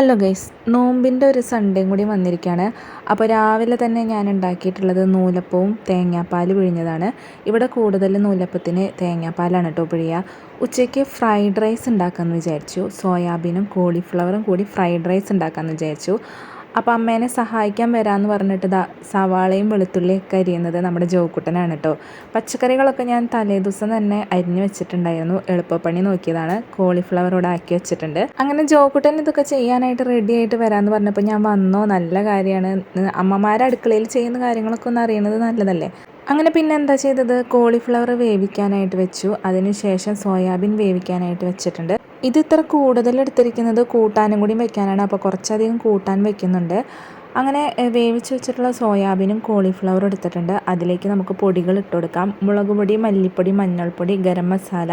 Hello guys നോമ്പിന്റെ ഒരു സൺഡേയും കൂടി വന്നിരിക്കുകയാണ്. അപ്പോൾ രാവിലെ തന്നെ ഞാൻ ഉണ്ടാക്കിയിട്ടുള്ളത് നൂലപ്പവും തേങ്ങാപ്പാൽ പിഴിഞ്ഞതാണ്. ഇവിടെ കൂടുതൽ നൂലപ്പത്തിന് തേങ്ങാപ്പാലാണ് കേട്ടോ പിഴിയുക. ഉച്ചയ്ക്ക് ഫ്രൈഡ് റൈസ് ഉണ്ടാക്കാമെന്ന് വിചാരിച്ചു. സോയാബീനും കോളിഫ്ലവറും കൂടി ഫ്രൈഡ് റൈസ് ഉണ്ടാക്കാമെന്ന് വിചാരിച്ചു. അപ്പോൾ അമ്മേനെ സഹായിക്കാൻ വരാമെന്ന് പറഞ്ഞിട്ട് ദാ സവാളയും വെളുത്തുള്ളിയൊക്കെ അരിയുന്നത് നമ്മുടെ ജോക്കുട്ടനാണ് കേട്ടോ പച്ചക്കറികളൊക്കെ ഞാൻ തലേ ദിവസം തന്നെ അരിഞ്ഞു വെച്ചിട്ടുണ്ടായിരുന്നു. എളുപ്പപ്പണി നോക്കിയതാണ്. കോളിഫ്ലവർ ഇവിടെ ആക്കി വെച്ചിട്ടുണ്ട്. അങ്ങനെ ജോക്കുട്ടൻ ഇതൊക്കെ ചെയ്യാനായിട്ട് റെഡി ആയിട്ട് വരാമെന്ന് പറഞ്ഞപ്പോൾ ഞാൻ വന്നോ? നല്ല കാര്യമാണ്. അമ്മമാരെ അടുക്കളയിൽ ചെയ്യുന്ന കാര്യങ്ങളൊക്കെ ഒന്ന് അറിയുന്നത് നല്ലതല്ലേ? അങ്ങനെ പിന്നെ എന്താ ചെയ്തത്? കോളിഫ്ലവർ വേവിക്കാനായിട്ട് വെച്ചു. അതിനുശേഷം സോയാബീൻ വേവിക്കാനായിട്ട് വെച്ചിട്ടുണ്ട്. ഇത് ഇത്ര കൂടുതൽ എടുത്തിരിക്കുന്നത് കൂട്ടാനും കൂടി വെക്കാനാണ്. അപ്പോൾ കുറച്ചധികം കൂട്ടാൻ വെക്കുന്നുണ്ട്. അങ്ങനെ വേവിച്ച് വെച്ചിട്ടുള്ള സോയാബീനും കോളിഫ്ലവറും എടുത്തിട്ടുണ്ട്. അതിലേക്ക് നമുക്ക് പൊടികൾ ഇട്ട് കൊടുക്കാം. മുളക് പൊടി മല്ലിപ്പൊടി മഞ്ഞൾപ്പൊടി ഗരം മസാല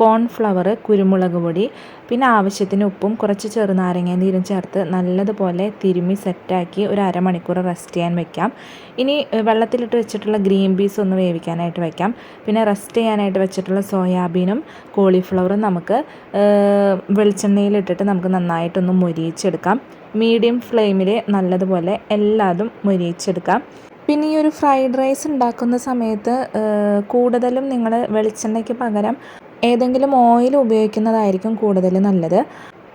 കോൺഫ്ലവർ കുരുമുളക് പൊടി പിന്നെ ആവശ്യത്തിന് ഉപ്പും കുറച്ച് ചെറുനാരങ്ങ നീരും ചേർത്ത് നല്ലതുപോലെ തിരുമ്മി സെറ്റാക്കി ഒരു അരമണിക്കൂർ റെസ്റ്റ് ചെയ്യാൻ വെക്കാം. ഇനി വെള്ളത്തിലിട്ട് വെച്ചിട്ടുള്ള ഗ്രീൻ പീസ് ഒന്ന് വേവിക്കാനായിട്ട് വെക്കാം. പിന്നെ റെസ്റ്റ് ചെയ്യാനായിട്ട് വെച്ചിട്ടുള്ള സോയാബീനും കോളിഫ്ലവറും നമുക്ക് വെളിച്ചെണ്ണയിലിട്ടിട്ട് നമുക്ക് നന്നായിട്ടൊന്ന് മൊരിയിച്ചെടുക്കാം. മീഡിയം ഫ്ലെയിമിൽ നല്ലതുപോലെ എല്ലാതും മൊരിയിച്ചെടുക്കാം. പിന്നെ ഈ ഒരു ഫ്രൈഡ് റൈസ് ഉണ്ടാക്കുന്ന സമയത്ത് കൂടുതലും നിങ്ങൾ വെളിച്ചെണ്ണയ്ക്ക് പകരം ഏതെങ്കിലും ഓയിൽ ഉപയോഗിക്കുന്നതായിരിക്കും കൂടുതൽ നല്ലത്.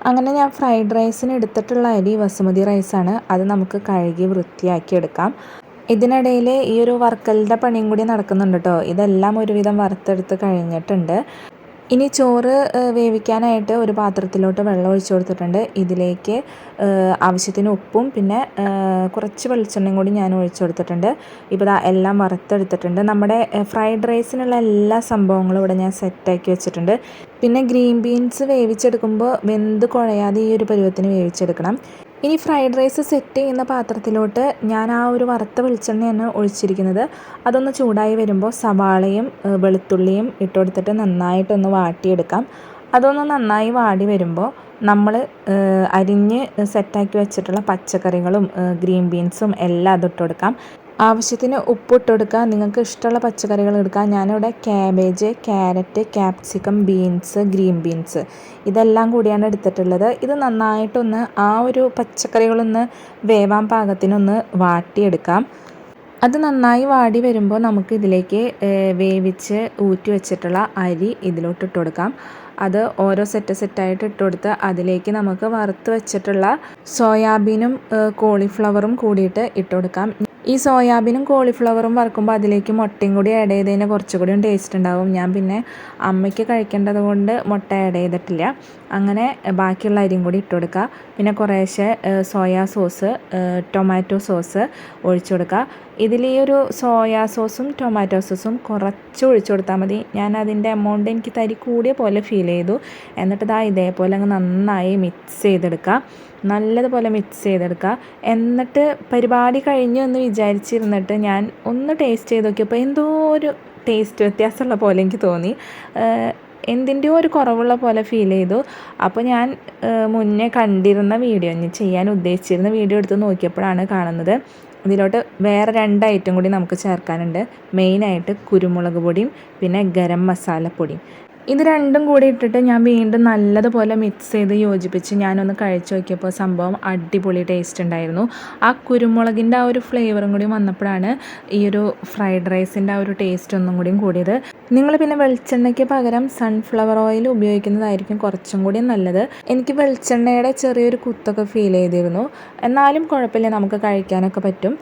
അങ്ങനെ ഞാൻ ഫ്രൈഡ് റൈസിന് എടുത്തിട്ടുള്ള അരി ബസുമതി റൈസാണ്. അത് നമുക്ക് കഴുകി വൃത്തിയാക്കി എടുക്കാം. ഇതിനിടയിൽ ഈ ഒരു വർക്കലിന്റെ പണിയും കൂടി നടക്കുന്നുണ്ട് കേട്ടോ ഇതെല്ലാം ഒരുവിധം വറുത്തെടുത്ത് കഴിഞ്ഞിട്ടുണ്ട്. ഇനി ചോറ് വേവിക്കാനായിട്ട് ഒരു പാത്രത്തിലോട്ട് വെള്ളം ഒഴിച്ചു കൊടുത്തിട്ടുണ്ട്. ഇതിലേക്ക് ആവശ്യത്തിന് ഉപ്പും പിന്നെ കുറച്ച് വെളിച്ചെണ്ണയും കൂടി ഞാൻ ഒഴിച്ചു കൊടുത്തിട്ടുണ്ട്. ഇപ്പോൾ എല്ലാം വറുത്തെടുത്തിട്ടുണ്ട്. നമ്മുടെ ഫ്രൈഡ് റൈസിനുള്ള എല്ലാ സംഭവങ്ങളും ഇവിടെ ഞാൻ സെറ്റാക്കി വെച്ചിട്ടുണ്ട്. പിന്നെ ഗ്രീൻ ബീൻസ് വേവിച്ചെടുക്കുമ്പോൾ വെന്ത് കുഴയാതെ ഈ ഒരു പരുവത്തിന് വേവിച്ചെടുക്കണം. ഇനി ഫ്രൈഡ് റൈസ് സെറ്റ് ചെയ്യുന്ന പാത്രത്തിലോട്ട് ഞാൻ ആ ഒരു വറുത്ത വെളിച്ചെണ്ണയാണ് ഒഴിച്ചിരിക്കുന്നത്. അതൊന്ന് ചൂടായി വരുമ്പോൾ സവാളയും വെളുത്തുള്ളിയും ഇട്ട് കൊടുത്തിട്ട് നന്നായിട്ടൊന്ന് വാട്ടിയെടുക്കാം. അതൊന്ന് നന്നായി വാടി വരുമ്പോൾ നമ്മൾ അരിഞ്ഞ് സെറ്റാക്കി വെച്ചിട്ടുള്ള പച്ചക്കറികളും ഗ്രീൻ ബീൻസും എല്ലാം അതിട്ട് കൊടുക്കാം. ആവശ്യത്തിന് ഉപ്പിട്ട് കൊടുക്കുക നിങ്ങൾക്ക് ഇഷ്ടമുള്ള പച്ചക്കറികൾ എടുക്കുക. ഞാനിവിടെ cabbage carrot capsicum beans green beans ഇതെല്ലാം കൂടിയാണ് എടുത്തിട്ടുള്ളത്. ഇത് നന്നായിട്ടൊന്ന് ആ ഒരു പച്ചക്കറികളൊന്ന് വേവാൻ പാകത്തിനൊന്ന് വാട്ടിയെടുക്കാം. അത് നന്നായി വാടി വരുമ്പോൾ നമുക്ക് ഇതിലേക്ക് വേവിച്ച് ഊറ്റി വെച്ചിട്ടുള്ള അരി ഇതിലോട്ട് ഇട്ട് കൊടുക്കാം അത് ഓരോ സെറ്റ് സെറ്റായിട്ട് ഇട്ട് കൊടുത്ത് അതിലേക്ക് നമുക്ക് വറുത്ത് വെച്ചിട്ടുള്ള സോയാബീനും കോളിഫ്ലവറും കൂടിയിട്ട് ഇട്ട് കൊടുക്കാം ഈ സോയാബീനും കോളിഫ്ലവറും വറുക്കുമ്പോൾ അതിലേക്ക് മുട്ടയും കൂടി ആഡ് ചെയ്ത് കഴിഞ്ഞാൽ കുറച്ചുകൂടിയും ടേസ്റ്റ് ഉണ്ടാവും. ഞാൻ പിന്നെ അമ്മയ്ക്ക് കഴിക്കേണ്ടത് കൊണ്ട് മുട്ട ആഡ് ചെയ്തിട്ടില്ല. അങ്ങനെ ബാക്കിയുള്ള അരിയും കൂടി ഇട്ട് കൊടുക്കുക പിന്നെ കുറേശ്ശെ സോയാ സോസ് ടൊമാറ്റോ സോസ് ഒഴിച്ചു കൊടുക്കുക ഇതിൽ ഈ ഒരു സോയാ സോസും ടൊമാറ്റോ സോസും കുറച്ച് ഒഴിച്ചു കൊടുത്താൽ മതി. ഞാൻ അതിന്റെ എമൗണ്ട് എനിക്ക് തരി കൂടിയ പോലെ ഫീൽ ചെയ്തു. എന്നിട്ട് ഇതാ ഇതേപോലെ അങ്ങ് നന്നായി മിക്സ് ചെയ്തെടുക്കുക. നല്ലതുപോലെ മിക്സ് ചെയ്തെടുക്കുക. എന്നിട്ട് പരിപാടി കഴിഞ്ഞു എന്ന് വിചാരിച്ചിരുന്നിട്ട് ഞാൻ ഒന്ന് ടേസ്റ്റ് ചെയ്ത് നോക്കിയപ്പോൾ എന്തോ ഒരു ടേസ്റ്റ് വ്യത്യാസമുള്ള പോലെ എനിക്ക് തോന്നി. എന്തിന്റെയോ ഒരു കുറവുള്ള പോലെ ഫീൽ ചെയ്തു. അപ്പോൾ ഞാൻ മുന്നേ കണ്ടിരുന്ന വീഡിയോ ഞാൻ ചെയ്യാൻ ഉദ്ദേശിച്ചിരുന്ന വീഡിയോ എടുത്ത് നോക്കിയപ്പോഴാണ് കാണുന്നത്. ഇതിലോട്ട് വേറെ രണ്ട് ഐറ്റം കൂടി നമുക്ക് ചേർക്കാനുണ്ട്. മെയിനായിട്ട് കുരുമുളക് പൊടിയും പിന്നെ ഗരം മസാലപ്പൊടിയും ഇത് രണ്ടും കൂടി ഇട്ടിട്ട് ഞാൻ വീണ്ടും നല്ലതുപോലെ മിക്സ് ചെയ്ത് യോജിപ്പിച്ച് ഞാനൊന്ന് കഴിച്ചു നോക്കിയപ്പോൾ സംഭവം അടിപൊളി ടേസ്റ്റ് ഉണ്ടായിരുന്നു. ആ കുരുമുളകിന്റെ ആ ഒരു ഫ്ലേവറും കൂടി വന്നപ്പോഴാണ് ഈ ഒരു ഫ്രൈഡ് റൈസിന്റെ ആ ഒരു ടേസ്റ്റ് ഒന്നും കൂടിയും കൂടിയത്. നിങ്ങൾ പിന്നെ വെളിച്ചെണ്ണയ്ക്ക് പകരം സൺഫ്ലവർ ഓയിൽ ഉപയോഗിക്കുന്നതായിരിക്കും കുറച്ചും കൂടി നല്ലത്. എനിക്ക് വെളിച്ചെണ്ണയുടെ ചെറിയൊരു കുത്തൊക്കെ ഫീൽ ചെയ്തിരുന്നു. എന്നാലും കുഴപ്പമില്ല നമുക്ക് കഴിക്കാനൊക്കെ പറ്റും.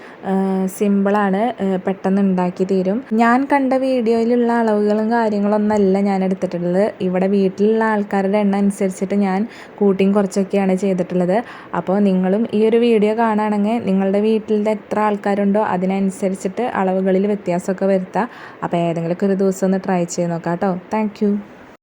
സിമ്പിളാണ് പെട്ടെന്ന് ഉണ്ടാക്കി തീരും. ഞാൻ കണ്ട വീഡിയോയിലുള്ള അളവുകളും കാര്യങ്ങളൊന്നല്ല ഞാൻ എടുത്തിട്ടുള്ളത്. ഇവിടെ വീട്ടിലുള്ള ആൾക്കാരുടെ എണ്ണം അനുസരിച്ചിട്ട് ഞാൻ കൂട്ടിയും കുറച്ചൊക്കെയാണ് ചെയ്തിട്ടുള്ളത്. അപ്പോൾ നിങ്ങളും ഈ ഒരു വീഡിയോ കാണുകയാണെങ്കിൽ നിങ്ങളുടെ വീട്ടിൽ എത്ര ആൾക്കാരുണ്ടോ അതിനനുസരിച്ചിട്ട് അളവുകളിൽ വ്യത്യാസമൊക്കെ വരുത്താം. അപ്പോൾ ഏതെങ്കിലുമൊക്കെ ഒരു ദിവസം ഒന്ന് ട്രൈ ചെയ്ത് നോക്കാം കേട്ടോ താങ്ക്